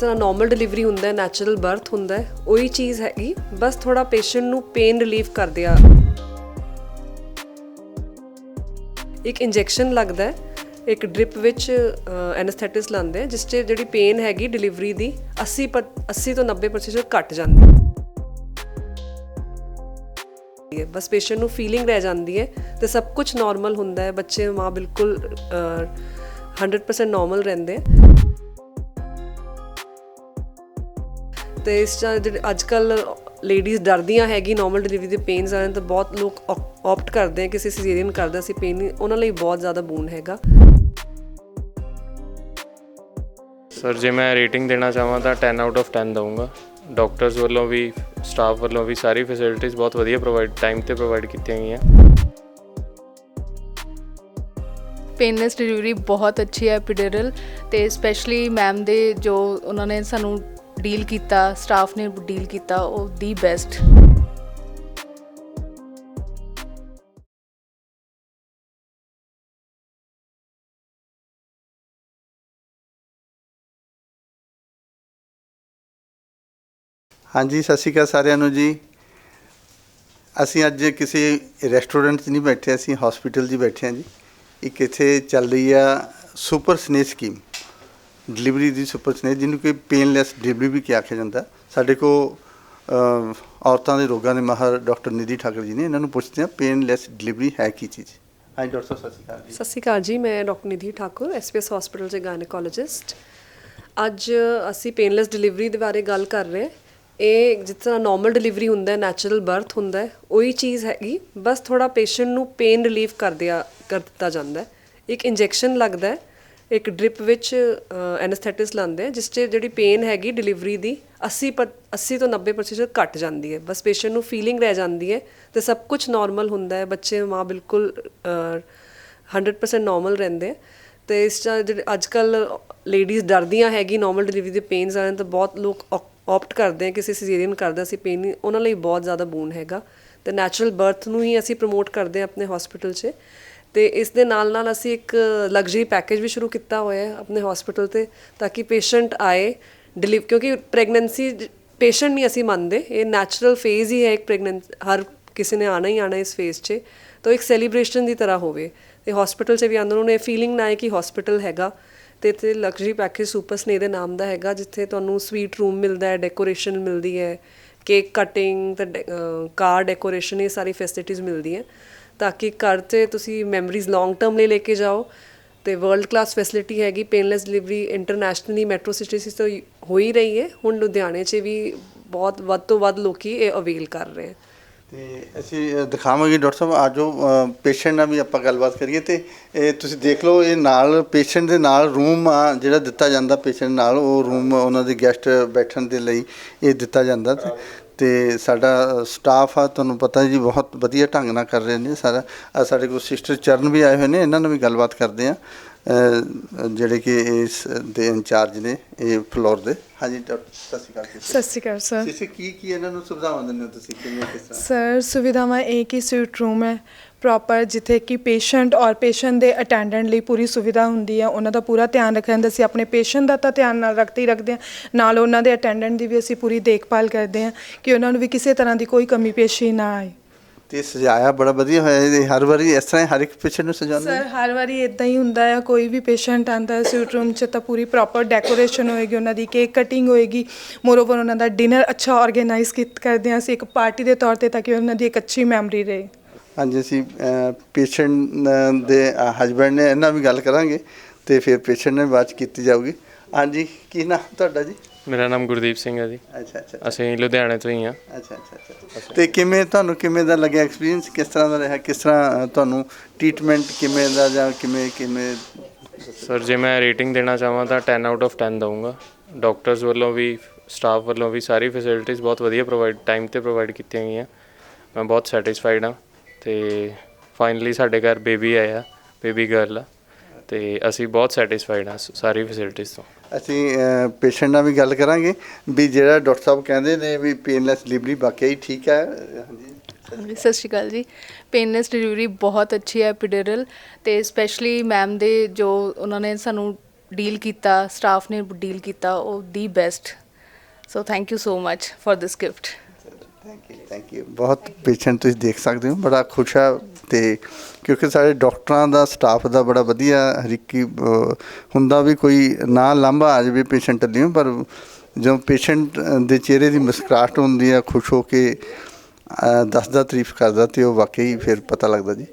ਤਰ੍ਹਾਂ normal delivery ਹੁੰਦਾ ਹੈ ਨੈਚੁਰਲ ਬਰਥ ਹੁੰਦਾ ਹੈ ਉਹੀ ਚੀਜ਼ ਹੈਗੀ। ਬਸ ਥੋੜਾ ਪੇਸ਼ੈਂਟ ਨੂੰ ਪੇਨ ਰਿਲੀਫ ਕਰਦੇ ਆ। ਇੱਕ ਇੰਜੈਕਸ਼ਨ ਲੱਗਦਾ ਹੈ ਇੱਕ ਡ੍ਰਿਪ ਵਿੱਚ ਐਨਸਥੈਟਿਸ ਲਾਉਂਦੇ ਆ ਜਿਸ 'ਚ ਜਿਹੜੀ ਪੇਨ ਹੈਗੀ ਡਿਲੀਵਰੀ ਦੀ 80 ਪਰ- 80 ਤੋਂ 90% ਘਟ ਜਾਂਦੀ ਹੈ। ਬਸ ਪੇਸ਼ੈਂਟ ਨੂੰ ਫੀਲਿੰਗ ਰਹਿ ਜਾਂਦੀ ਹੈ ਤੇ ਸਭ ਕੁਝ ਨਾਰਮਲ ਹੁੰਦਾ ਹੈ। ਬੱਚੇ ਮਾਂ ਬਿਲਕੁਲ ਅਹ, 100% ਨਾਰਮਲ ਰਹਿੰਦੇ ਤੇ ਇਸ ਚ ਜਿਹੜੇ ਅੱਜ ਕੱਲ ਲੇਡੀਜ਼ ਡਰਦੀਆਂ ਹੈਗੀ ਨਾਰਮਲ ਡਿਲੀਵਰੀ ਦੇ ਪੇਨਸ ਆਣ ਤਾਂ ਬਹੁਤ ਲੋਕ ਆਪਟ ਕਰਦੇ ਆ ਕਿਸੇ ਸਿਜ਼ੇਰੀਅਨ ਕਰਦਾ ਸੀ ਪੇਨ ਉਹਨਾਂ ਲਈ ਬਹੁਤ ਜ਼ਿਆਦਾ ਬੂਨ ਹੈਗਾ। ਸਰ ਜੇ ਮੈਂ ਰੇਟਿੰਗ ਦੇਣਾ ਚਾਹਾਂ ਤਾਂ 10 ਆਊਟ ਆਫ 10 ਦਊਂਗਾ। ਡਾਕਟਰਸ ਵੱਲੋਂ ਵੀ ਸਟਾਫ ਵੱਲੋਂ ਵੀ ਸਾਰੀ ਫੈਸਿਲਿਟੀਆਂ ਬਹੁਤ ਵਧੀਆ ਪ੍ਰੋਵਾਈਡ ਟਾਈਮ ਤੇ ਪ੍ਰੋਵਾਈਡ ਕੀਤੀਆਂ ਗਈਆਂ। ਪੇਨਲੈਸ ਡਿਲੀਵਰੀ ਬਹੁਤ ਅੱਛੀ ਹੈ ਐਪੀਡਰਲ ਤੇ ਸਪੈਸ਼ਲੀ ਮੈਮ ਦੇ ਜੋ ਉਹਨਾਂ ਨੇ ਸਾਨੂੰ ਡੀਲ ਕੀਤਾ ਸਟਾਫ ਨੇ ਡੀਲ ਕੀਤਾ, ਉਹ ਦੀ ਬੈਸਟ ਹਾਂਜੀ, ਸਤਿ ਸ਼੍ਰੀ ਅਕਾਲ ਸਾਰਿਆਂ ਨੂੰ ਜੀ। ਅਸੀਂ ਅੱਜ ਕਿਸੇ ਰੈਸਟੋਰੈਂਟ 'ਚ ਨਹੀਂ ਬੈਠੇ, ਅਸੀਂ ਹਸਪੀਟਲ 'ਚ ਬੈਠੇ ਹਾਂ ਜੀ। ਇੱਕ ਇੱਥੇ ਚੱਲ ਰਹੀ ਆ ਸੁਪਰ ਸਨੇ ਸਕੀਮ ਡਿਲੀਵਰੀ ਦੀ ਸੁਪਰ ਨੇ ਜਿਹਨੂੰ ਕਿ ਪੇਨਲੈਸ ਡਿਲੀਵਰੀ ਵੀ ਕਿਹਾ ਜਾਂਦਾ। ਸਾਡੇ ਕੋ ਔਰਤਾਂ ਦੇ ਰੋਗਾਂ ਦੇ ਮਾਹਰ ਡਾਕਟਰ ਨਿਧੀ ਠਾਕਰ ਜੀ ਨੇ ਇਹਨਾਂ ਨੂੰ ਪੁੱਛਦੇ ਹਾਂ ਪੇਨਲੈਸ ਡਿਲੀਵਰੀ ਹੈ ਕੀ ਚੀਜ਼? ਹਾਂਜੀ, ਡਾਕਟਰ ਸਤਿ ਸ਼੍ਰੀ ਅਕਾਲ ਜੀ। ਸਤਿ ਸ਼੍ਰੀ ਅਕਾਲ ਜੀ, ਮੈਂ doctor Nidhi Thakur SPS hospital ਦੇ ਗਾਇਨਕੋਲੋਜਿਸਟ ਅੱਜ ਅਸੀਂ ਪੇਨਲੈਸ ਡਿਲੀਵਰੀ ਦੇ ਬਾਰੇ ਗੱਲ ਕਰ ਰਹੇ ਹਾਂ। ਇਹ ਜਿਸ ਤਰ੍ਹਾਂ ਨਾਰਮਲ ਡਿਲੀਵਰੀ ਹੁੰਦਾ ਹੈ ਨੈਚੁਰਲ ਬਰਥ ਹੁੰਦਾ ਹੈ, ਉਹੀ ਚੀਜ਼ ਹੈਗੀ। ਬਸ ਥੋੜਾ ਪੇਸ਼ੈਂਟ ਨੂੰ ਪੇਨ ਰਿਲੀਫ ਕਰ ਦਿਆ ਕਰ ਦਿੱਤਾ ਜਾਂਦਾ ਹੈ। ਇੱਕ ਇੰਜੈਕਸ਼ਨ ਲੱਗਦਾ ਹੈ ਇੱਕ ਡ੍ਰਿਪ ਵਿੱਚ ਐਨਸਥੈਟਿਸ ਲਾਉਂਦੇ ਆ ਜਿਸ 'ਚ ਜਿਹੜੀ ਪੇਨ ਹੈਗੀ ਡਿਲੀਵਰੀ ਦੀ 80 ਪਰ- 80 ਤੋਂ 90% ਘਟ ਜਾਂਦੀ ਹੈ। ਬਸ ਪੇਸ਼ੈਂਟ ਨੂੰ ਫੀਲਿੰਗ ਰਹਿ ਜਾਂਦੀ ਹੈ ਤੇ ਸਭ ਕੁਝ ਨਾਰਮਲ ਹੁੰਦਾ ਹੈ। ਬੱਚੇ ਮਾਂ ਬਿਲਕੁਲ ਅਹ, 100% ਨਾਰਮਲ ਰਹਿੰਦੇ ਆ। ਤੇ ਇਸ ਚ ਜਿਹੜੇ ਅੱਜ ਕੱਲ ਲੇਡੀਜ਼ ਡਰਦੀਆਂ ਹੈਗੀ ਨਾਰਮਲ ਡਿਲੀਵਰੀ ਦੇ ਪੇਨਸ ਆਣ ਤਾਂ ਬਹੁਤ ਲੋਕ ਆਪਟ ਕਰਦੇ ਆ ਕਿਸੇ ਸਿਜ਼ੇਰੀਅਨ ਕਰਦਾ ਸੀ ਪੇਨ ਉਹਨਾਂ ਲਈ ਬਹੁਤ ਜ਼ਿਆਦਾ ਬੂਨ ਹੈਗਾ। ਤੇ ਨੈਚੁਰਲ ਬਰਥ ਨੂੰ ਹੀ ਅਸੀਂ ਪ੍ਰਮੋਟ ਕਰਦੇ ਆ ਆਪਣੇ ਹਸਪੀਟਲ 'ਚ। ਤੇ ਇਸ ਦੇ ਨਾਲ ਨਾਲ ਅਸੀਂ ਇੱਕ ਲਗਜ਼ਰੀ ਪੈਕੇਜ ਵੀ ਸ਼ੁਰੂ ਕੀਤਾ ਹੋਇਆ ਹੈ ਆਪਣੇ ਹਸਪੀਟਲ ਤੇ, ਤਾਂ ਕਿ ਪੇਸ਼ੈਂਟ ਆਏ ਡਿਲੀਵ ਕਿਉਂਕਿ ਪ੍ਰੈਗਨੈਂਸੀ ਪੇਸ਼ੈਂਟ ਨਹੀਂ ਅਸੀਂ ਮੰਨਦੇ, ਇਹ ਨੈਚੁਰਲ ਫੇਜ਼ ਹੀ ਹੈ ਇੱਕ ਪ੍ਰੈਗਨੈਂਸ ਹਰ ਕਿਸੇ ਨੇ ਆਣਾ ਹੀ ਆਣਾ ਇਸ ਫੇਜ਼ 'ਚ, ਤਾਂ ਇੱਕ ਸੈਲੀਬ੍ਰੇਸ਼ਨ ਦੀ ਤਰ੍ਹਾਂ ਹੋਵੇ। ਤੇ ਹਸਪੀਟਲ 'ਚ ਵੀ ਆਉਂਦੇ ਨੂੰ ਇਹ ਫੀਲਿੰਗ ਨਾ ਆਏ ਕਿ ਹਸਪੀਟਲ ਹੈਗਾ, ਤੇ ਇੱਥੇ ਲਗਜ਼ਰੀ ਪੈਕੇਜ ਸੁਪਰ ਸਨੇ ਦੇ ਨਾਮ ਦਾ ਹੈਗਾ, ਜਿੱਥੇ ਤੁਹਾਨੂੰ ਸਵੀਟ ਰੂਮ ਮਿਲਦਾ ਹੈ ਡੈਕੋਰੇਸ਼ਨ ਮਿਲਦੀ ਹੈ ਕੇਕ ਕਟਿੰਗ ਤੇ ਕਾਰ ਡੈਕੋਰੇਸ਼ਨ ਇਹ ਸਾਰੀ ਫੈਸਿਲਿਟੀਆਂ ਹੈ। ਤਾਂ ਕਿ ਘਰ 'ਚ ਤੁਸੀਂ ਮੈਮਰੀਜ਼ ਲੌਂਗ ਟਰਮ ਲਈ ਲੈ ਕੇ ਜਾਓ ਤੇ ਵਰਲਡ ਕਲਾਸ ਫੈਸਿਲਿਟੀ ਹੈਗੀ painless delivery internationally metro cities ਤੋਂ ਹੋ ਹੀ ਰਹੀ ਹੈ। ਹੁਣ ਲੁਧਿਆਣੇ 'ਚ ਵੀ ਬਹੁਤ ਵੱਧ ਤੋਂ ਵੱਧ ਲੋਕੀ ਇਹ ਅਵੇਲ ਕਰ ਰਹੇ ਹੈ। ਤੇ ਅਸੀਂ ਅ, ਦਿਖਾਵਾਂਗੇ ਡਾਕਟਰ ਸਾਹਿਬ ਆਜੋ ਪੇਸ਼ੈਂਟ ਨਾਲ ਵੀ ਆਪਾਂ ਗੱਲਬਾਤ ਕਰੀਏ ਤੇ ਇਹ ਤੁਸੀਂ ਦੇਖ ਲਓ ਇਹ ਨਾਲ ਪੇਸ਼ੈਂਟ ਦੇ ਨਾਲ ਰੂਮ ਆ ਜਿਹੜਾ ਦਿੱਤਾ ਜਾਂਦਾ ਪੇਸ਼ੈਂਟ ਨਾਲ ਉਹ ਰੂਮ ਉਹਨਾਂ ਦੇ ਗੈਸਟ ਬੈਠਣ ਦੇ ਲਈ ਇਹ ਦਿੱਤਾ ਜਾਂਦਾ ਤੇ ਤੇ ਸਾਡਾ ਸਟਾਫ ਆ ਤੁਹਾਨੂੰ ਪਤਾ ਜੀ ਬਹੁਤ ਵਧੀਆ ਢੰਗ ਨਾਲ ਕਰ ਰਹੇ ਨੇ ਸਾਰਾ। ਆਹ ਸਾਡੇ ਕੋਲ ਸਿਸਟਰ ਚਰਨ ਵੀ ਆਏ ਹੋਏ ਨੇ ਇਹਨਾਂ ਨਾਲ ਵੀ ਗੱਲਬਾਤ ਕਰਦੇ ਆ। ਜਿਹੜੇ ਕਿ ਇਸ ਦੇ ਇੰਚਾਰਜ ਨੇ ਇਹ ਫਲੋਰ ਦੇ। ਹਾਂਜੀ ਡਾਕਟਰ ਸਤਿ ਸ਼੍ਰੀ ਅਕਾਲ ਸਤਿ ਸ਼੍ਰੀ ਅਕਾਲ ਸਰ। ਤੁਸੀਂ ਕੀ ਕੀ ਇਹਨਾਂ ਨੂੰ ਸੁਵਿਧਾਵਾਂ ਦਿੰਦੇ ਹੋ ਤੁਸੀਂ? ਕਿਵੇਂ ਕਿਸ ਤਰ੍ਹਾਂ? ਸਰ ਸੁਵਿਧਾਵਾਂ ਇੱਕ ਹੀ ਸਵੀਟ ਰੂਮ ਹੈ ਪ੍ਰੋਪਰ ਜਿੱਥੇ ਕਿ ਪੇਸ਼ੈਂਟ ਔਰ ਪੇਸ਼ੈਂਟ ਦੇ ਅਟੈਂਡੈਂਟ ਲਈ ਪੂਰੀ ਸੁਵਿਧਾ ਹੁੰਦੀ ਹੈ। ਉਹਨਾਂ ਦਾ ਪੂਰਾ ਧਿਆਨ ਰੱਖਿਆ ਜਾਂਦਾ ਅਸੀਂ ਆਪਣੇ ਪੇਸ਼ੈਂਟ ਦਾ ਤਾਂ ਧਿਆਨ ਨਾਲ ਰੱਖਦੇ ਹੀ ਰੱਖਦੇ ਹਾਂ। ਨਾਲ ਉਹਨਾਂ ਦੇ ਅਟੈਂਡੈਂਟ ਦੀ ਵੀ ਅਸੀਂ ਪੂਰੀ ਦੇਖਭਾਲ ਕਰਦੇ ਹਾਂ ਕਿ ਉਹਨਾਂ ਨੂੰ ਵੀ ਕਿਸੇ ਤਰ੍ਹਾਂ ਦੀ ਕੋਈ ਕਮੀ ਪੇਸ਼ੀ ਨਾ ਆਏ। ਤੇ ਸਜਾਇਆ ਬੜਾ ਵਧੀਆ ਹੋਇਆ ਇਹ ਹਰ ਵਾਰੀ ਇਸ ਤਰ੍ਹਾਂ ਹੀ ਹਰ ਇੱਕ ਪੇਸ਼ੈਂਟ ਨੂੰ ਸਜਾਉਂਦੇ ਸਰ ਹਰ ਵਾਰੀ ਇਦਾਂ ਹੀ ਹੁੰਦਾ ਹੈ ਕੋਈ ਵੀ ਪੇਸ਼ੈਂਟ ਆਂਦਾ ਹੈ ਸਵੀਟ ਰੂਮ 'ਚ ਤਾਂ ਪੂਰੀ ਪ੍ਰੋਪਰ ਡੈਕੋਰੇਸ਼ਨ ਹੋਏਗੀ ਉਹਨਾਂ ਦੀ ਕੇਕ ਕਟਿੰਗ ਹੋਏਗੀ ਮੋਰਓਵਰ ਉਹਨਾਂ ਦਾ ਡਿਨਰ ਅੱਛਾ ਆਰਗੇਨਾਈਜ਼ ਕੀਤ ਕਰਦੇ ਹਾਂ ਅਸੀਂ ਇੱਕ ਪਾਰਟੀ ਦੇ ਤੌਰ ਤੇ ਤਾਂ ਕਿ ਉਹਨਾਂ ਦੀ ਇੱਕ ਅੱਛੀ ਮੈਮਰੀ ਰਹੇ। ਹਾਂਜੀ ਅਸੀਂ ਪੇਸ਼ੈਂਟ ਦੇ ਹਸਬੰਡ ਨੇ ਇਹਨਾਂ ਵੀ ਗੱਲ ਕਰਾਂਗੇ ਤੇ ਫਿਰ ਪੇਸ਼ੈਂਟ ਨੇ ਬਾਤ ਕੀਤੀ ਜਾਊਗੀ। ਹਾਂਜੀ ਕੀ ਨਾਮ ਤੁਹਾਡਾ ਜੀ? ਮੇਰਾ ਨਾਮ ਗੁਰਦੀਪ ਸਿੰਘ ਹੈ ਜੀ। ਅੱਛਾ ਅੱਛਾ ਅਸੀਂ ਲੁਧਿਆਣੇ ਤੋਂ ਹੀ ਹਾਂ। ਅੱਛਾ ਅੱਛਾ ਅੱਛਾ। ਤੇ ਕਿਵੇਂ ਤੁਹਾਨੂੰ ਕਿਵੇਂ ਦਾ ਲੱਗਿਆ ਐਕਸਪੀਰੀਅੰਸ ਕਿਸ ਤਰ੍ਹਾਂ ਦਾ ਰਿਹਾ? ਕਿਸ ਤਰ੍ਹਾਂ ਤੁਹਾਨੂੰ ਟ੍ਰੀਟਮੈਂਟ ਕਿਵੇਂ ਦਾ ਜਾਂ ਕਿਵੇਂ ਕਿਵੇਂ? ਸਰ ਜੇ ਮੈਂ ਰੇਟਿੰਗ ਦੇਣਾ ਚਾਹਾਂ ਤਾਂ 10 ਆਊਟ ਆਫ 10 ਦਊਂਗਾ। ਡਾਕਟਰਸ ਵੱਲੋਂ ਵੀ ਸਟਾਫ ਵੱਲੋਂ ਵੀ ਸਾਰੀ ਫੈਸਿਲਿਟੀਆਂ ਬਹੁਤ ਵਧੀਆ ਪ੍ਰੋਵਾਈਡ ਟਾਈਮ ਤੇ ਪ੍ਰੋਵਾਈਡ ਕੀਤੀਆਂ ਗਈਆਂ। ਮੈਂ ਬਹੁਤ ਸੈਟੀਸਫਾਈਡ ਹਾਂ। ਤੇ ਫਾਈਨਲੀ ਸਾਡੇ ਘਰ ਬੇਬੀ ਆਇਆ ਬੇਬੀ ਗਰਲ ਆ। ਤੇ ਅਸੀਂ ਬਹੁਤ ਸੈਟੀਸਫਾਈਡ ਹਾਂ ਸਾਰੀ ਫੈਸਿਲਿਟੀਆਂ ਤੋਂ। ਅਸੀਂ ਪੇਸ਼ੈਂਟ ਨਾਲ ਵੀ ਗੱਲ ਕਰਾਂਗੇ ਵੀ ਜਿਹੜਾ ਡਾਕਟਰ ਸਾਹਿਬ ਕਹਿੰਦੇ ਨੇ ਵੀ ਪੇਨਲੈਸ ਡਿਲੀਵਰੀ ਵਾਕਈ ਹੀ ਠੀਕ ਹੈ। ਹਾਂਜੀ। ਸਤਿ ਸ਼੍ਰੀ ਅਕਾਲ ਜੀ। ਪੇਨਲੈਸ ਡਿਲੀਵਰੀ ਬਹੁਤ ਅੱਛੀ ਹੈ ਐਪੀਡਰਲ ਤੇ ਸਪੈਸ਼ਲੀ ਮੈਮ ਦੇ ਜੋ ਉਹਨਾਂ ਨੇ ਸਾਨੂੰ ਡੀਲ ਕੀਤਾ ਸਟਾਫ ਨੇ ਡੀਲ ਕੀਤਾ ਉਹ ਦੀ best so thank you so much for this gift thank you thank you ਬਹੁਤ ਪੇਸ਼ੈਂਟ ਤੁਸੀਂ ਦੇਖ ਸਕਦੇ ਹੋ, ਬੜਾ ਖੁਸ਼ ਆ ਤੇ ਕਿਉਂਕਿ ਸਾਡੇ ਡਾਕਟਰਾਂ ਦਾ ਸਟਾਫ ਦਾ ਬੜਾ ਵਧੀਆ ਹਰੀਕੀ ਹੁੰਦਾ ਵੀ ਕੋਈ ਨਾ ਲਾਂਭਾ ਆ ਜਾਵੇ ਪੇਸ਼ੈਂਟ ਲਈ ਪਰ ਜਦੋਂ ਪੇਸ਼ੈਂਟ ਦੇ ਚਿਹਰੇ ਦੀ ਮੁਸਕਰਾਹਟ ਹੁੰਦੀ ਆ, ਖੁਸ਼ ਹੋ ਕੇ ਦੱਸਦਾ, ਤਾਰੀਫ ਕਰਦਾ ਤੇ ਉਹ ਵਾਕਈ ਫਿਰ ਪਤਾ ਲੱਗਦਾ ਜੀ।